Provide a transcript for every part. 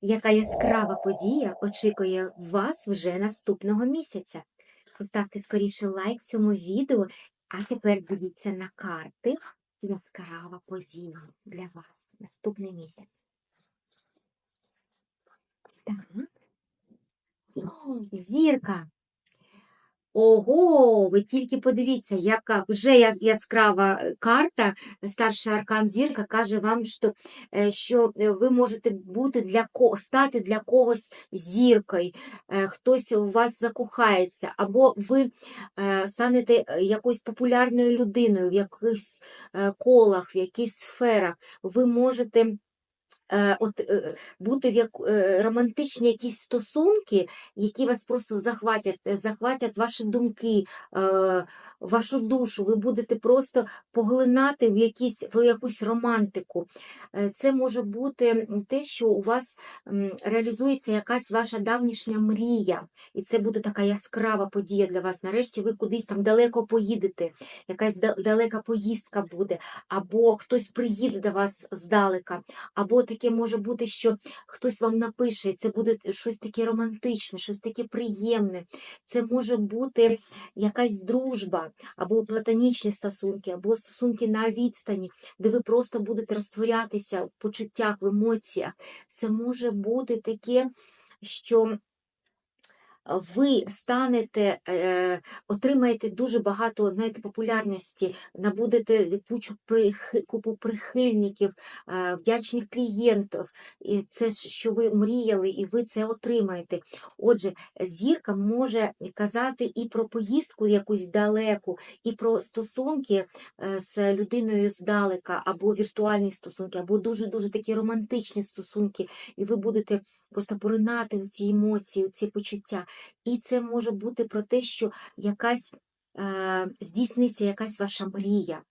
яка яскрава подія очікує вас вже наступного місяця. Поставте скоріше лайк цьому відео, а тепер дивіться на карти. Яскрава подія для вас наступний місяць. Так. Зірка. Ого, ви тільки подивіться, яка вже яскрава е, карта. Старший аркан зірка каже вам, що, е, що е, ви можете бути для стати для когось зіркою, хтось у вас закохається, або ви станете якоюсь популярною людиною в якихось колах, в якихось сферах. Ви можете от, е, бути в як, е, романтичні якісь стосунки, які вас просто захватять, е, захватять ваші думки, е, вашу душу. Ви будете просто поглинати в, якісь, в якусь романтику. Е, Це може бути те, що у вас реалізується якась ваша давнішня мрія, і це буде така яскрава подія для вас. Нарешті ви кудись там далеко поїдете, якась далека поїздка буде, або хтось приїде до вас здалека, або таке може бути, що хтось вам напише, це буде щось таке романтичне, щось таке приємне. Це може бути якась дружба, або платонічні стосунки, або стосунки на відстані, де ви просто будете розтворятися в почуттях, в емоціях. Це може бути таке, що ви станете, е, отримаєте дуже багато, знаєте, популярності, набудете кучу купу прихильників, е, вдячних клієнтів. І це що ви мріяли, і ви це отримаєте. Отже, зірка може казати і про поїздку якусь далеку, і про стосунки е, з людиною здалека, або віртуальні стосунки, або дуже-дуже такі романтичні стосунки, і ви будете просто поринати ці емоції, ці почуття. І це може бути про те, що якась е, здійсниться якась ваша мрія.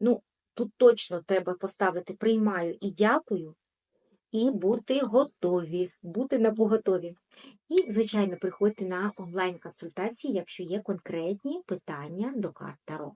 Ну, тут точно треба поставити приймаю і дякую, і бути готові, бути на поготові. І, звичайно, приходьте на онлайн-консультації, якщо є конкретні питання до карт Таро.